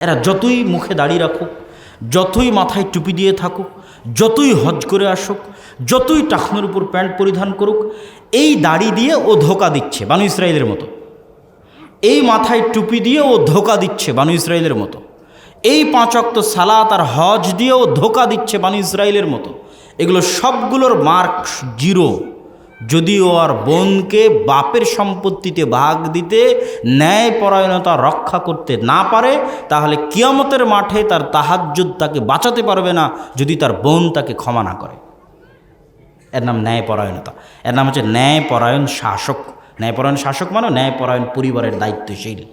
এরা যতই মুখে দাঁড়িয়ে রাখুক, যতই মাথায় টুপি দিয়ে থাকুক, যতই হজ করে আসুক, যতই টাকনোর উপর প্যান্ট পরিধান করুক, এই দাড়ি দিয়ে ও ধোকা দিচ্ছে বানু ইসরায়েলের মতো। এই মাথায় টুপি দিয়ে ও ধোকা দিচ্ছে বানু ইসরায়েলের মতো। এই পাঁচ অক্ত সালাত আর হজ দিয়ে ও ধোকা দিচ্ছে বানু ইসরায়েলের মতো। এগুলো সবগুলোর মার্ক জিরো। যদি আর বোনকে বাপের সম্পত্তিতে ভাগ দিতে, ন্যায়পরায়ণতা রক্ষা করতে না পারে, তাহলে কিয়ামতের মাঠে তার তাহাজ্জুদ তাকে বাঁচাতে পারবে না যদি তার বোন তাকে ক্ষমা না করে। এর নাম ন্যায়পরায়ণতা। এর নাম হচ্ছে ন্যায়পরায়ণ শাসক। ন্যায়পরায়ণ শাসক মানে ন্যায়পরায়ণ পরিবারের দায়িত্বশীল।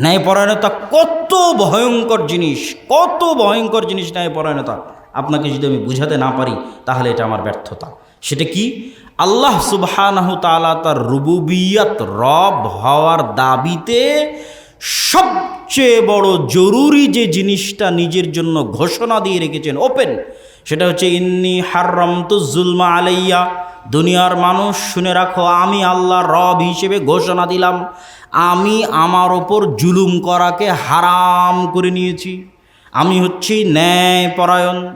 ন্যায়পরায়ণতা কত ভয়ঙ্কর জিনিস, কত ভয়ঙ্কর জিনিস ন্যায়পরায়ণতা। আপনাকে যদি আমি বুঝাতে না পারি, তাহলে এটা আমার ব্যর্থতা। সেটা কি? আল্লাহ সুবহানাহ তাআলা তার রুবুবিয়াত রব হওয়ার দাবিতে সবচেয়ে বড় জরুরি যে জিনিসটা নিজের জন্য ঘোষণা দিয়ে রেখেছেন, ওপেন, সেটা হচ্ছে ইন্নি হাররম জুলমা আলাইয়া। দুনিয়ার মানুষ, শুনে রাখো, আমি আল্লাহ রব হিসেবে ঘোষণা দিলাম, আমি আমার ওপর জুলুম করাকে হারাম করে নিয়েছি। আমি হচ্ছি ন্যায়পরায়ণ।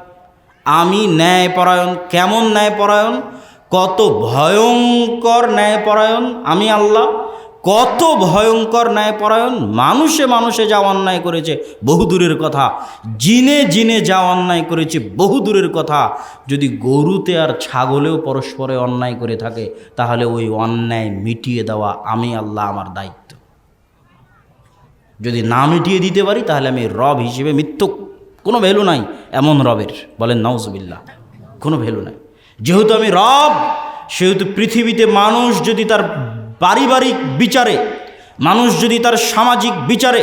আমি ন্যায়পরায়ণ, কেমন ন্যায়পরায়ণ? কত ভয়ঙ্কর ন্যায়পরায়ণ আমি আল্লাহ? কত ভয়ঙ্কর ন্যায়পরায়ণ? মানুষে মানুষে যা অন্যায় করেছে, বহু দূরের কথা। জিনে জিনে যা অন্যায় করেছে, বহু দূরের কথা। যদি গরুতে আর ছাগলেও পরস্পরে অন্যায় করে থাকে, তাহলে ওই অন্যায় মিটিয়ে দেওয়া আমি আল্লাহ আমার দায়িত্ব। যদি না মিটিয়ে দিতে পারি, তাহলে আমি রব হিসেবে মৃত্যু কোনো ভ্যালু নাই, এমন রবের। বলেন নাউজবিল্লা কোনো ভ্যালু নাই। যেহেতু আমি রব, সেহেতু পৃথিবীতে মানুষ যদি তার পারিবারিক বিচারে, মানুষ যদি তার সামাজিক বিচারে,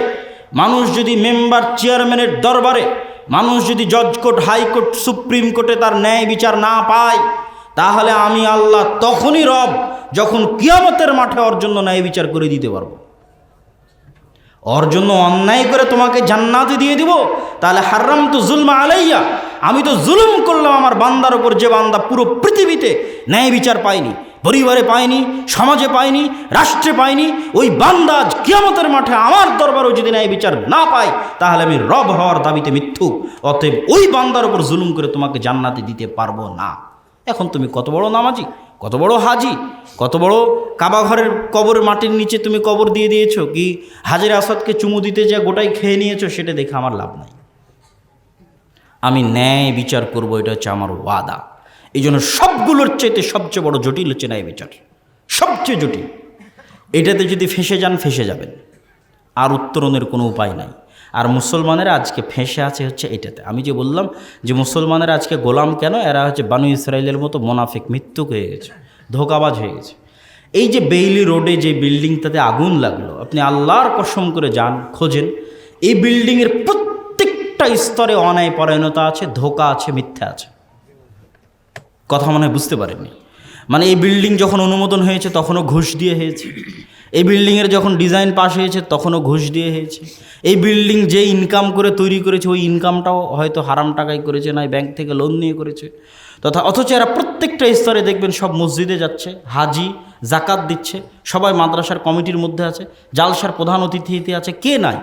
মানুষ যদি মেম্বার চেয়ারম্যানের দরবারে, মানুষ যদি জজ কোর্ট হাইকোর্ট সুপ্রিম কোর্টে তার ন্যায় বিচার না পায়, তাহলে আমি আল্লাহ তখনই রব, যখন কিয়ামতের মাঠে ওর জন্য ন্যায় বিচার করে দিতে পারব। ওর জন্য অন্যায় করে তোমাকে জান্নাতে দিয়ে দিব। তাহলে হারাম তো জুলমা আলাইয়া, আমি তো জুলুম করলাম আমার বান্দার ওপর যে বান্দা পুরো পৃথিবীতে ন্যায় বিচার পায়নি, পরিবারে পায়নি, সমাজে পায়নি, রাষ্ট্রে পায়নি, ওই বান্দা কিয়ামতের মাঠে আমার দরবারও যদি ন্যায় বিচার না পায়, তাহলে আমি রব হওয়ার দাবিতে মিথ্যু অতএব ওই বান্দার ওপর জুলুম করে তোমাকে জান্নাতে দিতে পারব না। এখন তুমি কত বড় নামাজি? কত বড় হাজি? কত বড় কাবা ঘরের কবরের মাটির নিচে তুমি কবর দিয়ে দিয়েছ কি হাজির আসাদকে চুমু দিতে যা গোটাই খেয়ে নিয়েছো সেটা দেখে আমার লাভ নাই। আমি ন্যায় বিচার করব, এটা হচ্ছে আমার ওয়াদা। এই জন্য সবগুলোর চাইতে সবচেয়ে বড় জটিল হচ্ছে ন্যায় বিচার। সবচেয়ে জটিল। এটাতে যদি ফেসে যান, ফেসে যাবেন। আর উত্তরণের কোনো উপায় নাই। আর মুসলমানেরা আজকে ফেঁসে আছে হচ্ছে এটাতে। আমি যে বললাম যে মুসলমানেরা আজকে গোলাম কেন? এরা হচ্ছে বানু ইসরায়েলের মতো মোনাফিক, মৃত্যুক হয়ে গেছে, ধোকাবাজ হয়ে গেছে। এই যে বেইলি রোডে যে বিল্ডিংটাতে আগুন লাগল, আপনি আল্লাহর কসম করে যান, খোঁজেন, এই বিল্ডিংয়ের প্রত্যেকটা স্তরে অন্যায় পরায়ণতা আছে, ধোকা আছে, মিথ্যা আছে। কথা মনে হয় বুঝতে পারেননি? মানে এই বিল্ডিং যখন অনুমোদন হয়েছে, তখনও ঘুষ দিয়ে হয়েছে। এই বিল্ডিংয়ের যখন ডিজাইন পাশ হয়েছে, তখনও ঘুষ দিয়ে হয়েছে। এই বিল্ডিং যে ইনকাম করে তৈরি করেছে, ওই ইনকামটাও হয়তো হারাম টাকায় করেছে, নয় ব্যাংক থেকে লোন নিয়ে করেছে। তথা অথচ এরা প্রত্যেকটা স্তরে দেখবেন সব মসজিদে যাচ্ছে, হাজি জাকাত দিচ্ছে, সবাই মাদ্রাসার কমিটির মধ্যে আছে, জালসার প্রধান অতিথিতে আছে, কে নাই?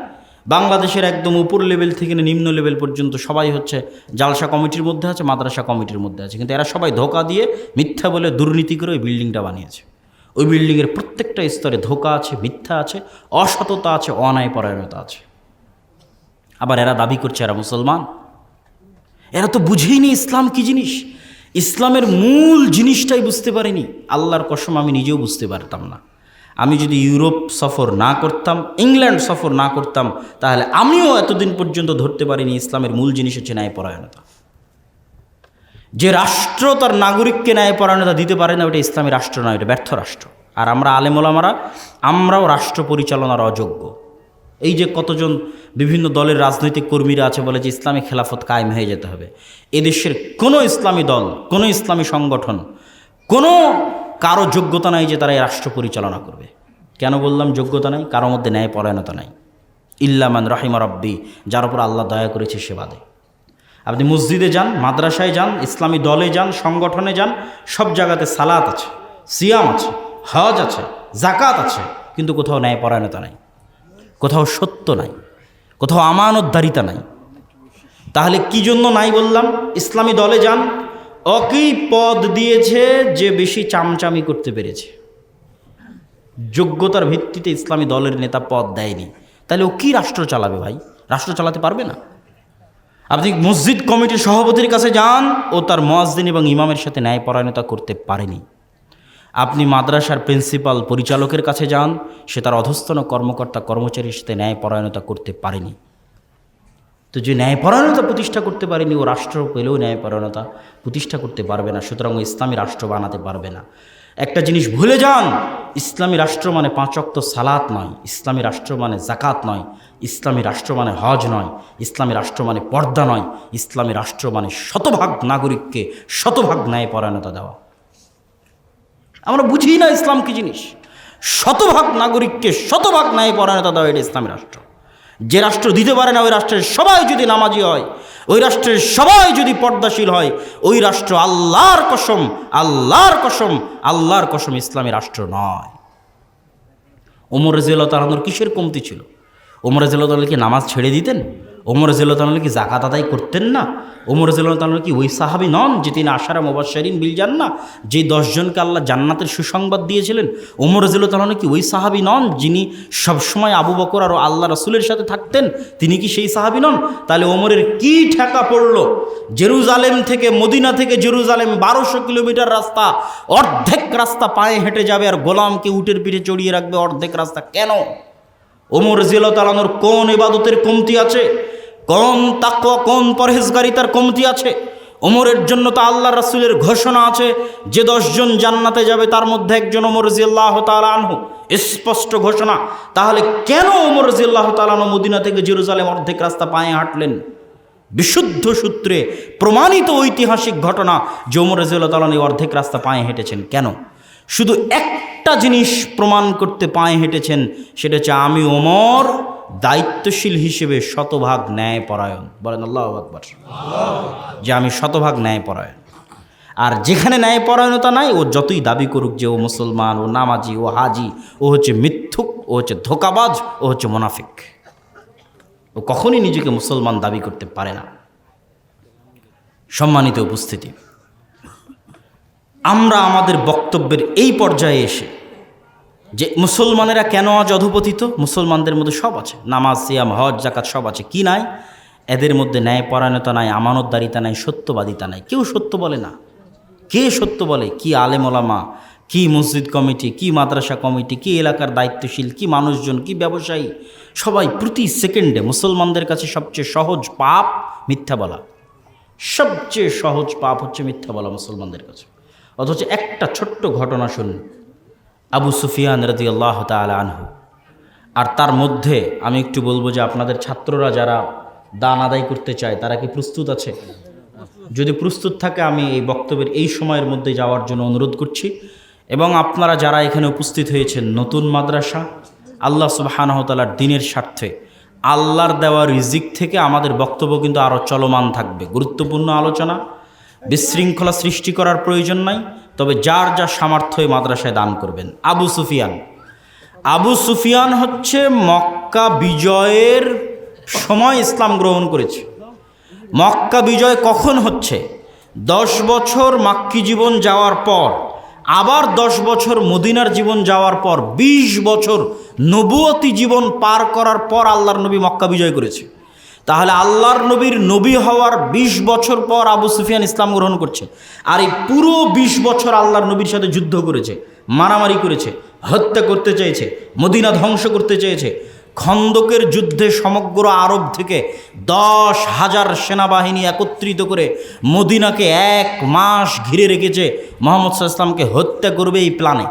বাংলাদেশের একদম উপর লেভেল থেকে নিম্ন লেভেল পর্যন্ত সবাই হচ্ছে জালসা কমিটির মধ্যে আছে, মাদ্রাসা কমিটির মধ্যে আছে। কিন্তু এরা সবাই ধোকা দিয়ে মিথ্যা বলে দুর্নীতি করে ওই বিল্ডিংটা বানিয়েছে। ওই বিল্ডিংয়ের প্রত্যেকটা স্তরে ধোকা আছে, মিথ্যা আছে, অসততা আছে অন্যায় পরায়ণতা আছে। আবার এরা দাবি করছে, এরা মুসলমান। এরা তো বুঝেই নি ইসলাম কি জিনিস। ইসলামের মূল জিনিসটাই বুঝতে পারিনি। আল্লাহর কসম, আমি নিজেও বুঝতে পারতাম না। আমি যদি ইউরোপ সফর না করতাম, ইংল্যান্ড সফর না করতাম, তাহলে আমিও এতদিন পর্যন্ত ধরতে পারিনি ইসলামের মূল জিনিস হচ্ছে ন্যায়পরায়ণতা। যে রাষ্ট্র তার নাগরিককে ন্যায়পরায়ণতা দিতে পারে না, ওটা ইসলামী রাষ্ট্র নয়, এটা ব্যর্থ রাষ্ট্র। আর আমরা আলেমোলামারা আমরাও রাষ্ট্র পরিচালনার অযোগ্য। এই যে কতজন বিভিন্ন দলের রাজনৈতিক কর্মীরা আছে বলে যে ইসলামী খেলাফত কায়েম হয়ে যেতে হবে। এদেশের কোনো ইসলামী দল, কোনো ইসলামী সংগঠন, কোনো কারও যোগ্যতা নাই যে তারা এই রাষ্ট্র পরিচালনা করবে। কেন বললাম যোগ্যতা নাই? কারোর মধ্যে ন্যায় পরায়ণতা নাই। ইল্লামান রহিমা রব্বি, যার উপর আল্লাহ দয়া করেছে সে বাদে। আপনি মসজিদে যান, মাদ্রাসায় যান, ইসলামী দলে যান, সংগঠনে যান, সব জায়গাতে সালাত আছে, সিয়াম আছে, হজ আছে জাকাত আছে, কিন্তু কোথাও ন্যায় পরায়ণতা নাই, কোথাও সত্য নাই, কোথাও আমানতদারিতা নাই। তাহলে কি জন্য নাই বললাম? ইসলামী দলে যান অকেই পদ দিয়েছে যে বেশি চামচামি করতে পেরেছে। যোগ্যতার ভিত্তিতে ইসলামী দলের নেতা পদ দেয়নি। তাহলে ও কি রাষ্ট্র চালাবে ভাই? রাষ্ট্র চালাতে পারবে না? আপনি মসজিদ কমিটির সভাপতির কাছে যান ও তার মোয়াজদিন এবং ইমামের সাথে ন্যায়পরায়ণতা করতে পারেনি। আপনি মাদ্রাসার প্রিন্সিপাল পরিচালকের কাছে যান, সে তার অধস্তন কর্মকর্তা কর্মচারীর সাথে ন্যায়পরায়ণতা করতে পারেনি। তো যে ন্যায়পরায়ণতা প্রতিষ্ঠা করতে পারেনি, ও রাষ্ট্র পেলেও ন্যায়পরায়ণতা প্রতিষ্ঠা করতে পারবে না, সুতরাং ইসলামী রাষ্ট্র বানাতে পারবে না। একটা জিনিস ভুলে যান, ইসলামী রাষ্ট্র মানে পাঁচক্ত সালাত নয়, ইসলামী রাষ্ট্র মানে জাকাত নয়, ইসলামী রাষ্ট্র মানে হজ নয়, ইসলামী রাষ্ট্র মানে পর্দা নয়, ইসলামী রাষ্ট্র মানে শতভাগ নাগরিককে শতভাগ ন্যায় পরায়ণতা দেওয়া। আমরা বুঝি না ইসলাম কি জিনিস। শতভাগ নাগরিককে শতভাগ ন্যায় পরায়ণতা দেওয়া এটা ইসলামী রাষ্ট্র। যে রাষ্ট্র দিতে পারে না ওই রাষ্ট্রের সবাই যদি নামাজি হয় ওই রাষ্ট্রের সবাই যদি পর্দাশীল হয়, ওই রাষ্ট্র আল্লাহর কসম আল্লাহর কসম আল্লাহর কসম ইসলামী রাষ্ট্র নয়। ওমর রাজিউল্লাহ তালানোর কিসের কমতি ছিল? ওমর রাজিউল্লাহ তাল্লাহ কি নামাজ ছেড়ে দিতেন? ওমর তাল্লাহ কি জাকাত আদায় করতেন না? ওমর তাল্লাহ কি ওই সাহাবি নন যে তিনি আশারা মোবাশারিন বিল যান না যে দশজনকে আল্লাহ জান্নাতের সুসংবাদ দিয়েছিলেন? ওমর তাল্লাহ কি ওই সাহাবি নন যিনি সবসময় আবু বকর আর আল্লাহ রসুলের সাথে থাকতেন? তিনি কি সেই সাহাবি নন? তাহলে ওমরের কি ঠেকা পড়ল? জেরুজালেম থেকে মদিনা থেকে জেরুজালেম, বারোশো কিলোমিটার রাস্তা, অর্ধেক রাস্তা পায়ে হেঁটে যাবে আর গোলামকে উটের পিঠে চড়িয়ে রাখবে অর্ধেক রাস্তা। কেন? ওমর জিল তালানোর কোন ইবাদতের কমতি আছে? কোন তাকওয়া কোন পরহেজগারিতার কমতি আছে। ওমরের জন্য তো আল্লাহ রাসুলের ঘোষণা আছে, যে দশজন জান্নাতে যাবে, তার মধ্যে একজন ওমর জিল্লাহ তালানহু স্পষ্ট ঘোষণা। তাহলে কেন ওমর জিল্লাহ তালানহ মদিনা থেকে জেরুজালেম অর্ধেক রাস্তা পায়ে হাঁটলেন? বিশুদ্ধ সূত্রে প্রমাণিত ঐতিহাসিক ঘটনা যে ওমর রাজিউল্লাহ তালান এই অর্ধেক রাস্তা পায়ে হেঁটেছেন। কেন? শুধু একটা জিনিস প্রমাণ করতে পায়ে হেঁটেছেন, সেটা হচ্ছে আমি ওমর দায়িত্বশীল হিসেবে শতভাগ ন্যায়পরায়ণ। বলেন আল্লাহ আকবর। যে আমি শতভাগ ন্যায়পরায়ণ। আর যেখানে ন্যায়পরায়ণতা নাই, ও যতই দাবি করুক যে ও মুসলমান, ও নামাজি, ও হাজি, ও হচ্ছে মিথ্যুক, ও হচ্ছে ধোকাবাজ, ও হচ্ছে মোনাফিক। ও কখনই নিজেকে মুসলমান দাবি করতে পারে না। সম্মানিত উপস্থিতি। আমরা আমাদের বক্তব্যের এই পর্যায়ে এসে যে মুসলমানেরা কেন আজ অধপতিত? মুসলমানদের মধ্যে সব আছে। নামাজ, সিয়াম, হজ জাকাত সব আছে। কি নাই? এদের মধ্যে ন্যায়পরায়ণতা নাই, আমানতদারিতা নাই, সত্যবাদিতা নাই। কেউ সত্য বলে না। কে সত্য বলে? কি আলেম ওলামা, কি মসজিদ কমিটি, কি মাদ্রাসা কমিটি, কি এলাকার দায়িত্বশীল, কি মানুষজন, কি ব্যবসায়ী? সবাই প্রতি সেকেন্ডে মুসলমানদের কাছে সবচেয়ে সহজ পাপ মিথ্যা বলা। সবচেয়ে সহজ পাপ হচ্ছে মিথ্যা বলা মুসলমানদের কাছে। অথচ একটা ছোট্ট ঘটনা শুনুন। আবু সুফিয়ান রাজি আল্লাহ তালা আনহু। আর তার মধ্যে আমি একটু বলব যে আপনাদের ছাত্ররা যারা দান আদায় করতে চায়, তারা কি প্রস্তুত আছে? যদি প্রস্তুত থাকে, আমি এই বক্তব্যের এই সময়ের মধ্যে যাওয়ার জন্য অনুরোধ করছি। এবং আপনারা যারা এখানে উপস্থিত হয়েছেন, নতুন মাদ্রাসা, আল্লাহ সুবাহানহতালার দিনের স্বার্থে, আল্লাহর দেওয়া রিজিক থেকে আমাদের বক্তব্য কিন্তু আরও চলমান থাকবে। গুরুত্বপূর্ণ আলোচনা, বিশৃঙ্খলা সৃষ্টি করার প্রয়োজন নাই। তবে যার যা সামর্থ্য মাদ্রাসায় দান করবেন। আবু সুফিয়ান। আবু সুফিয়ান হচ্ছে মক্কা বিজয়ের সময় ইসলাম গ্রহণ করেছে। মক্কা বিজয় কখন হচ্ছে? দশ বছর মাক্কি জীবন যাওয়ার পর, আবার দশ বছর মদিনার জীবন যাওয়ার পর ২০ বছর নবুয়তি জীবন পার করার পর আল্লাহর নবী মক্কা বিজয় করেছে। তাহলে আল্লাহর নবীর নবী হওয়ার ২০ বছর পর আবু সুফিয়ান ইসলাম গ্রহণ করছে। আর এই পুরো ২০ বছর আল্লাহর নবীর সাথে যুদ্ধ করেছে, মারামারি করেছে, হত্যা করতে চেয়েছে, মদিনা ধ্বংস করতে চেয়েছে। খন্দকের যুদ্ধে সমগ্র আরব থেকে দশ হাজার সেনাবাহিনী একত্রিত করে মদিনাকে এক মাস ঘিরে রেখেছে। মোহাম্মদ ইসলামকে হত্যা করবে এই প্ল্যানে।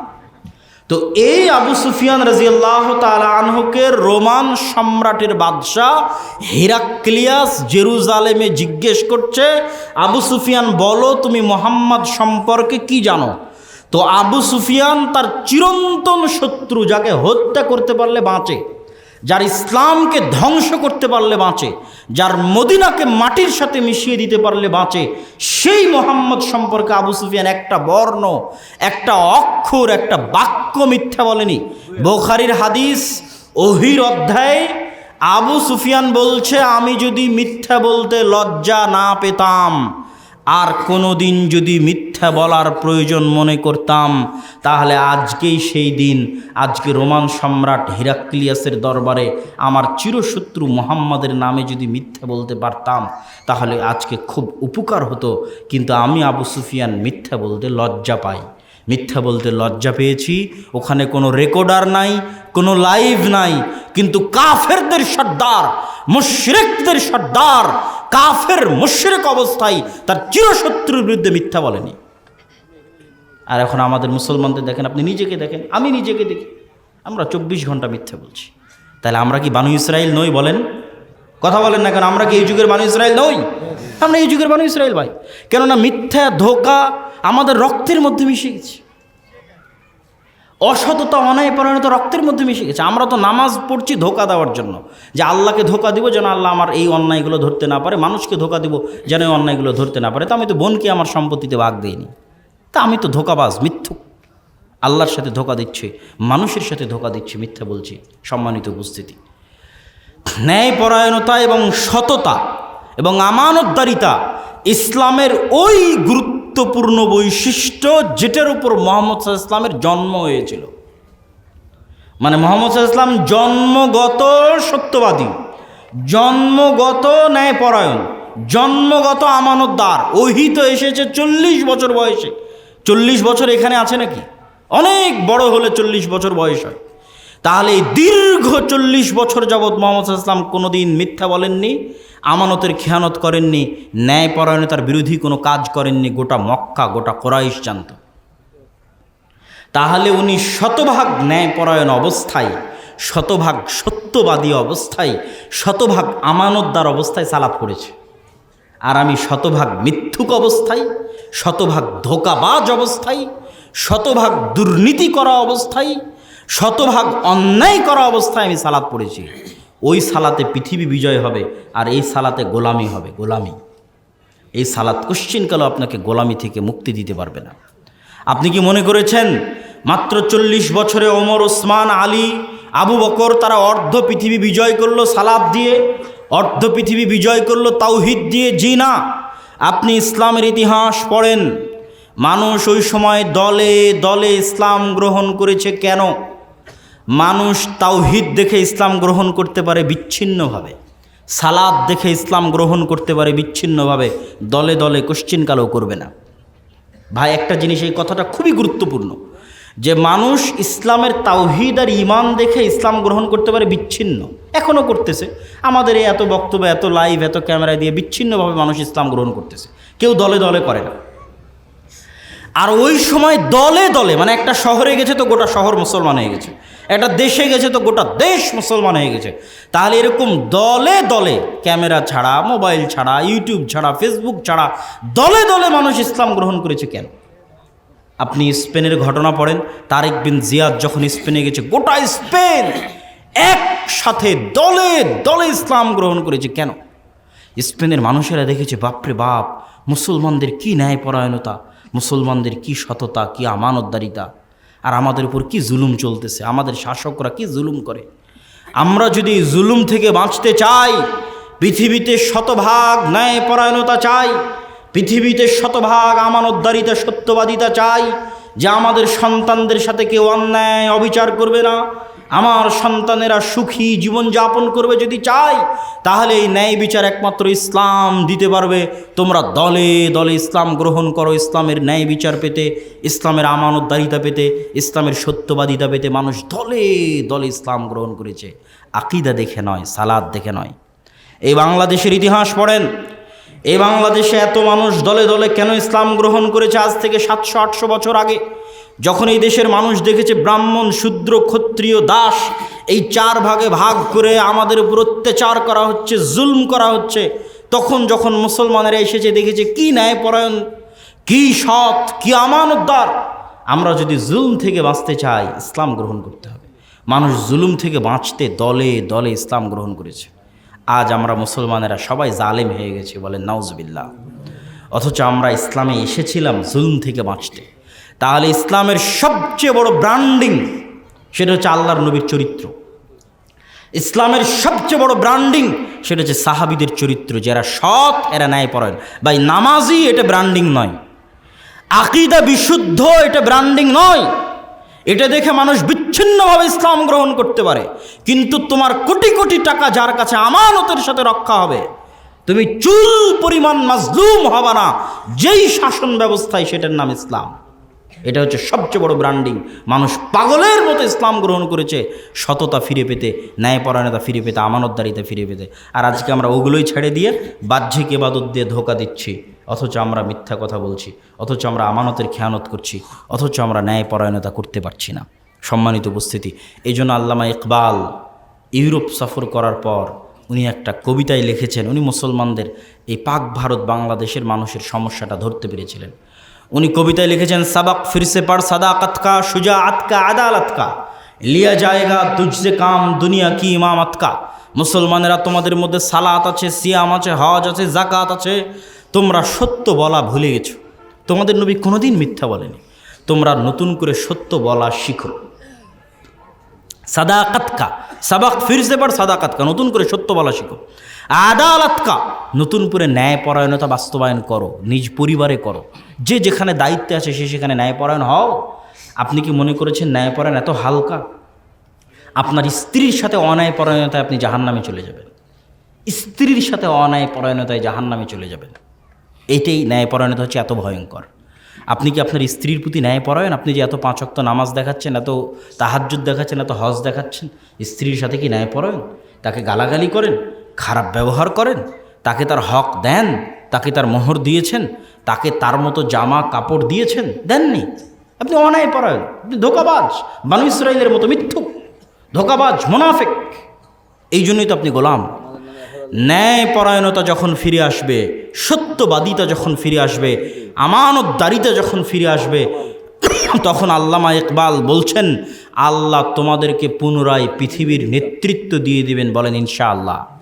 তো এই আবু সুফিয়ান রাজিয়াল্লাহ তালা আনহুকে রোমান সম্রাটের বাদশাহ হিরাক্লিয়াস জেরুজালেমে জিজ্ঞেস করছে, আবু সুফিয়ান, বলো তুমি মোহাম্মদ সম্পর্কে কি জানো? তো আবু সুফিয়ান তার চিরন্তন শত্রু যাকে হত্যা করতে পারলে বাঁচে। যার ইসলামকে ধ্বংস করতে পারলে বাঁচে, যার মদিনাকে মাটির সাথে মিশিয়ে দিতে পারলে বাঁচে, সেই মোহাম্মদ সম্পর্কে আবু সুফিয়ান একটা বর্ণ, একটা অক্ষর, একটা বাক্য মিথ্যা বলেনি। বোখারির হাদিস ওহির অধ্যায় আবু সুফিয়ান বলছে, আমি যদি মিথ্যা বলতে লজ্জা না পেতাম আর কোনো দিন যদি মিথ্যা বলার প্রয়োজন মনে করতাম, তাহলে আজকেই সেই দিন, আজকে রোমান সম্রাট হিরাক্লিয়াসের দরবারে আমার চিরশত্রু মোহাম্মদের নামে যদি মিথ্যা বলতে পারতাম, তাহলে আজকে খুব উপকার হতো। কিন্তু আমি আবু সুফিয়ান মিথ্যা বলতে লজ্জা পাই। মিথ্যা বলতে লজ্জা পেয়েছি। ওখানে কোনো রেকর্ডার নাই, কোনো লাইভ নাই। কিন্তু কাফেরদের সর্দার মুশরিকদের সর্দার, কাফের মুশরিক অবস্থায় তার চিরশত্রুর বিরুদ্ধে মিথ্যা বলেনি। আর এখন আমাদের মুসলমানদের দেখেন, আপনি নিজেকে দেখেন, আমি নিজেকে দেখি, আমরা চব্বিশ ঘণ্টা মিথ্যা বলছি। তাহলে আমরা কি বানু ইসরায়েল নই বলেন? কথা বলেন না কেন, আমরা কি এই যুগের বানু ইসরায়েল নই? আমরা এই যুগের বানু ইসরায়েল ভাই। কেননা মিথ্যা, ধোকা আমাদের রক্তের মধ্যে মিশে গেছে। অসততা অনায় পরিণত রক্তের মধ্যে মিশে গেছে। আমরা তো নামাজ পড়ছি ধোকা দেওয়ার জন্য। যে আল্লাহকে ধোকা দিব যেন আল্লাহ আমার এই অন্যায়গুলো ধরতে না পারে, মানুষকে ধোকা দিব যেন এই অন্যায়গুলো ধরতে না পারে। তা আমি তো বোনকে আমার সম্পত্তিতে ভাগ দিইনি। তা আমি তো ধোকাবাজ, মিথ্যুক। আল্লাহর সাথে ধোকা দিচ্ছি, মানুষের সাথে ধোকা দিচ্ছি, মিথ্যা বলছি, সম্মানিত উপস্থিতি। ন্যায়পরায়ণতা এবং সততা এবং আমানতদারিতা ইসলামের ওই গুরুত্বপূর্ণ বৈশিষ্ট্য যেটার উপর মোহাম্মদ আলাইহি ইসলামের জন্ম হয়েছিল। মানে মোহাম্মদ আলাইহি ইসলাম জন্মগত সত্যবাদী, জন্মগত ন্যায়পরায়ণ, জন্মগত আমানতদার। ওহি তো এসেছে চল্লিশ বছর বয়সে। চল্লিশ বছর এখানে আছে নাকি? অনেক বড় হলে চল্লিশ বছর বয়স হয়। তাহলে এই দীর্ঘ চল্লিশ বছর যাবৎ মোহাম্মদ ইসলাম কোনো দিন মিথ্যা বলেননি, আমানতের খেয়ানত করেননি, ন্যায়পরায়ণতার বিরোধী কোনো কাজ করেননি, গোটা মক্কা, গোটা কোরাইশ জানত। তাহলে উনি শতভাগ ন্যায়পরায়ণ অবস্থায়, শতভাগ সত্যবাদী অবস্থায়, শতভাগ আমানতদার অবস্থায় সালাত করেছে আর আমি শতভাগ মিথ্যুক অবস্থায়, শতভাগ ধোকাবাজ অবস্থায়, শতভাগ দুর্নীতি করা অবস্থায় শতভাগ অন্যায় করা অবস্থায় আমি সালাত পড়েছি। ওই সালাতে পৃথিবী বিজয় হবে আর এই সালাতে গোলামি হবে, গোলামি। এই সালাত কোশ্চিনকালও আপনাকে গোলামি থেকে মুক্তি দিতে পারবে না। আপনি কি মনে করেছেন, মাত্র চল্লিশ বছরে ওমর, ওসমান, আলী, আবু বকর তারা অর্ধ পৃথিবী বিজয় করল সালাদ দিয়ে, অর্ধ পৃথিবী বিজয় করল তাওহিদ দিয়ে? জি না। আপনি ইসলামের ইতিহাস পড়েন। মানুষ ওই সময় দলে দলে ইসলাম গ্রহণ করেছে কেন? মানুষ তাওহিদ দেখে ইসলাম গ্রহণ করতে পারে বিচ্ছিন্নভাবে। সালাদ দেখে ইসলাম গ্রহণ করতে পারে বিচ্ছিন্নভাবে। দলে দলে কোশ্চিনকালও করবে না। ভাই, একটা জিনিস, এই কথাটা খুবই গুরুত্বপূর্ণ। যে মানুষ ইসলামের তাওহিদ আর ইমান দেখে ইসলাম গ্রহণ করতে পারে বিচ্ছিন্ন। এখনও করতেছে। আমাদের এই এত বক্তব্য, এত লাইভ, এত ক্যামেরা দিয়ে বিচ্ছিন্নভাবে মানুষ ইসলাম গ্রহণ করতেছে। কেউ দলে দলে করে না। আর ওই সময় দলে দলে মানে একটা শহরে গেছে তো গোটা শহর মুসলমান হয়ে গেছে। একটা দেশে গেছে তো গোটা দেশ মুসলমান হয়ে গেছে। তাহলে এরকম দলে দলে ক্যামেরা ছাড়া, মোবাইল ছাড়া, ইউটিউব ছাড়া, ফেসবুক ছাড়া, দলে দলে মানুষ ইসলাম গ্রহণ করেছে কেন? আপনি স্পেনের ঘটনা পড়েন, তারেক বিন জিয়াদ যখন স্পেনে গেছে, গোটা স্পেন একসাথে দলে দলে ইসলাম গ্রহণ করেছে কেন? স্পেনের মানুষেরা দেখেছে, বাপরে বাপ, মুসলমানদের কি ন্যায়পরায়ণতা, মুসলমানদের কি সততা, কি আমানতদারিতা। আর আমাদের উপর কি জুলুম চলতেছে? আমাদের শাসকরা কি জুলুম করে? আমরা যদি জুলুম থেকে বাঁচতে চাই, পৃথিবীতে শতভাগ ন্যায় পরায়ণতা চাই, পৃথিবীতে শতভাগ আমানতদারিতা, সত্যবাদিতা চাই, যে আমাদের সন্তানদের সাথে কেউ অন্যায় অবিচার করবে না আমার সন্তানেরা সুখী জীবনযাপন করবে যদি চাই, তাহলে এই ন্যায় বিচার একমাত্র ইসলাম দিতে পারবে। তোমরা দলে দলে ইসলাম গ্রহণ করো, ইসলামের ন্যায় বিচার পেতে, ইসলামের আমানতদারিতা পেতে, ইসলামের সত্যবাদিতা পেতে মানুষ দলে দলে ইসলাম গ্রহণ করেছে। আকিদা দেখে নয়, সালাদ দেখে নয়। এই বাংলাদেশের ইতিহাস পড়েন। এই বাংলাদেশে এত মানুষ দলে দলে কেন ইসলাম গ্রহণ করেছে আজ থেকে সাতশো আটশো বছর আগে? যখন এই দেশের মানুষ দেখেছে ব্রাহ্মণ, শূদ্র, ক্ষত্রিয়, দাস, এই চার ভাগে ভাগ করে আমাদের উপর অত্যাচার করা হচ্ছে, জুলম করা হচ্ছে, তখন যখন মুসলমানেরা এসেছে, দেখেছে কি ন্যায়পরায়ণ, কি সৎ, কি আমানতদার, আমরা যদি জুলম থেকে বাঁচতে চাই, ইসলাম গ্রহণ করতে হবে। মানুষ জুলুম থেকে বাঁচতে দলে দলে ইসলাম গ্রহণ করেছে। আজ আমরা মুসলমানেরা সবাই জালেম হয়ে গেছি বলেন নাউজবিল্লা অথচ আমরা ইসলামে এসেছিলাম জুলুম থেকে বাঁচতে। তাহলে ইসলামের সবচেয়ে বড় ব্র্যান্ডিং সেটা হচ্ছে আল্লাহর নবীর চরিত্র। ইসলামের সবচেয়ে বড় ব্র্যান্ডিং সেটা হচ্ছে সাহাবিদের চরিত্র, যারা সৎ, এরা ন্যায় পড়েন বা এই নামাজি এটা ব্র্যান্ডিং নয়। আকিদা বিশুদ্ধ এটা ব্র্যান্ডিং নয়। এটা দেখে মানুষ বিচ্ছিন্নভাবে ইসলাম গ্রহণ করতে পারে। কিন্তু তোমার কোটি কোটি টাকা যার কাছে আমানতের সাথে রক্ষা হবে, তুমি চুল পরিমাণ মাজলুম হবা না। যেই শাসন ব্যবস্থায় সেটার নাম ইসলাম। এটা হচ্ছে সবচেয়ে বড় ব্র্যান্ডিং মানুষ পাগলের মতো ইসলাম গ্রহণ করেছে, সততা ফিরে পেতে, ন্যায়পরায়ণতা ফিরে পেতে, আমানতদারিতে ফিরে পেতে। আর আজকে আমরা ওগুলোই ছেড়ে দিয়ে বাহ্যিক এবাদত দিয়ে ধোকা দিচ্ছি। অথচ আমরা মিথ্যা কথা বলছি, অথচ আমরা আমানতের খেয়ানত করছি, অথচ আমরা ন্যায়পরায়ণতা করতে পারছি না। সম্মানিত উপস্থিতি এই জন্য আল্লামা ইকবাল ইউরোপ সফর করার পর উনি একটা কবিতায় লিখেছেন, উনি মুসলমানদের এই পাক ভারত বাংলাদেশের মানুষের সমস্যাটা ধরতে পেরেছিলেন। উনি কবিতায় লিখেছেন, সাবাক ফিরসে পার সাদাকত কা, সুজা আতকা আদালত কা। লিয়া জায়গা তুজসে কাম, দুনিয়া কি ইমামত কা। মুসলমানেরা তোমাদের মধ্যে সালাত আছে, সিয়াম আছে, হজ আছে জাকাত আছে। তোমরা সত্য বলা ভুলে গেছো। তোমাদের নবী কোনোদিন মিথ্যা বলেনি। তোমরা নতুন করে সত্য বলা শিখো। সাদাকাত কা, সাবাক ফিরসে পার সাদাকাত কা, নতুন করে সত্য বলা শিখো। আদালত কা নতুন করে ন্যায়পরায়ণতা বাস্তবায়ন করো, নিজ পরিবারে করো। যে যেখানে দায়িত্বে আছে, সে সেখানে ন্যায়পরায়ণ হও। আপনি কি মনে করেছেন ন্যায়পরায়ণ এত হালকা? আপনার স্ত্রীর সাথে অন্যায়পরায়ণতায় আপনি জাহান্নামে চলে যাবেন। স্ত্রীর সাথে অন্যায়পরায়ণতায় জাহান্নামে চলে যাবেন। এইটাই ন্যায়পরায়ণতা হচ্ছে এত ভয়ঙ্কর। আপনি কি আপনার স্ত্রীর প্রতি ন্যায়পরায়ণ? আপনি যে এত পাঁচক্ত নামাজ দেখাচ্ছেন, এত তাহাজ্জুদ দেখাচ্ছেন, এত হজ দেখাচ্ছেন, স্ত্রীর সাথে কি ন্যায়পরায়ণ? তাকে গালাগালি করেন? খারাপ ব্যবহার করেন, তাকে তার হক দেন, তাকে তার মোহর দিয়েছেন, তাকে তার মতো জামা কাপড় দিয়েছেন, দেননি। আপনি অনায় অন্যায়পরায়ণ, আপনি ধোকাবাজ, বানু ইসরায়েলের মতো মিথ্যুক, ধোকাবাজ, মোনাফেক। এই জন্যই তো আপনি গোলাম। ন্যায় পরায়ণতা যখন ফিরে আসবে, সত্যবাদিতা যখন ফিরে আসবে, আমানতদারিতা যখন ফিরে আসবে, তখন আল্লামা ইকবাল বলছেন, আল্লাহ তোমাদেরকে পুনরায় পৃথিবীর নেতৃত্ব দিয়ে দিবেন বলেন ইনশাআল্লাহ।